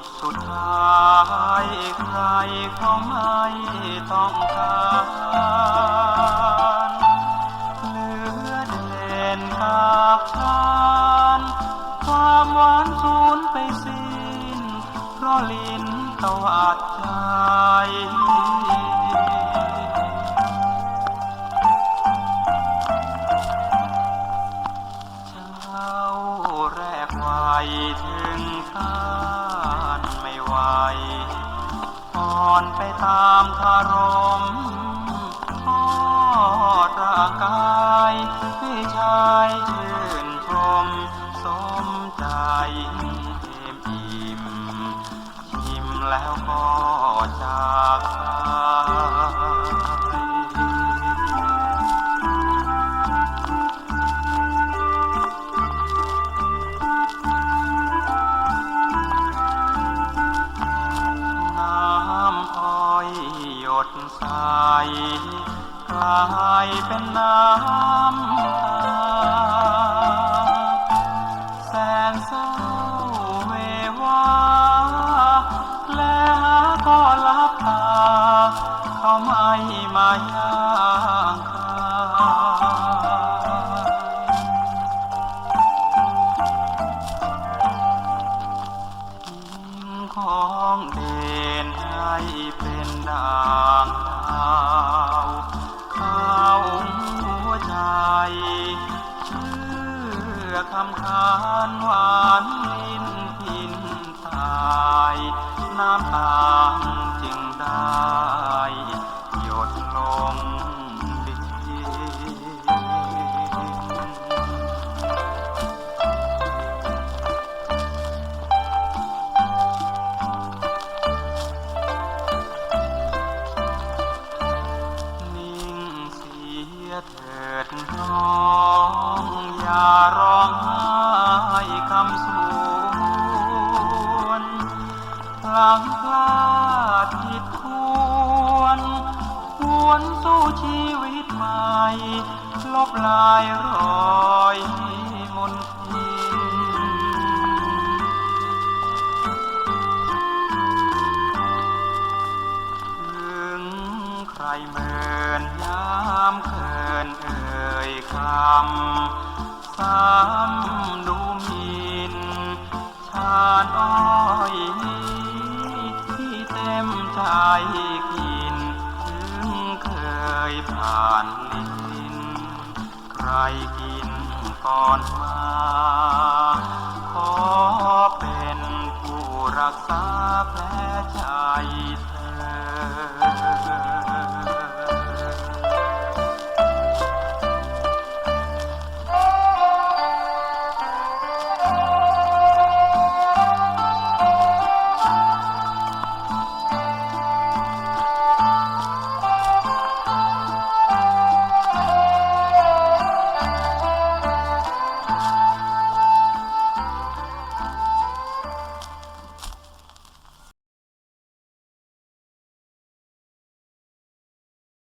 ดสุดท้ายใครเขาไม่ต้องการเหลือเด่นกับทานความหวานสูญไปสิ้นเพราะลิ้นตวาดใจ ตามคารมทอดร่างกายให้ชายชื่นชมสมใจเต็มอิ่มชิมแล้วก็จากไป ใสกลายเป็นน้ำตา แสนเศร้าเววา และหาก็ลับตา เขาไม่มายา เป็นดางดาวเข้าหัวใจ เชื่อคำคานหวานลิ้นพินตาย น้ำตา องไห้คำสวนหลังพลาดผิดควรหวนสู้ชีวิตใหม่ ลบลายรอยมนทิถึงใครเมินยามเคินเอ่ยคำ ซ้ำดูหมินชาญอ้อยที่เต็มใจกิน ถึงเคยผ่านลิ้น ใครกินก่อนมา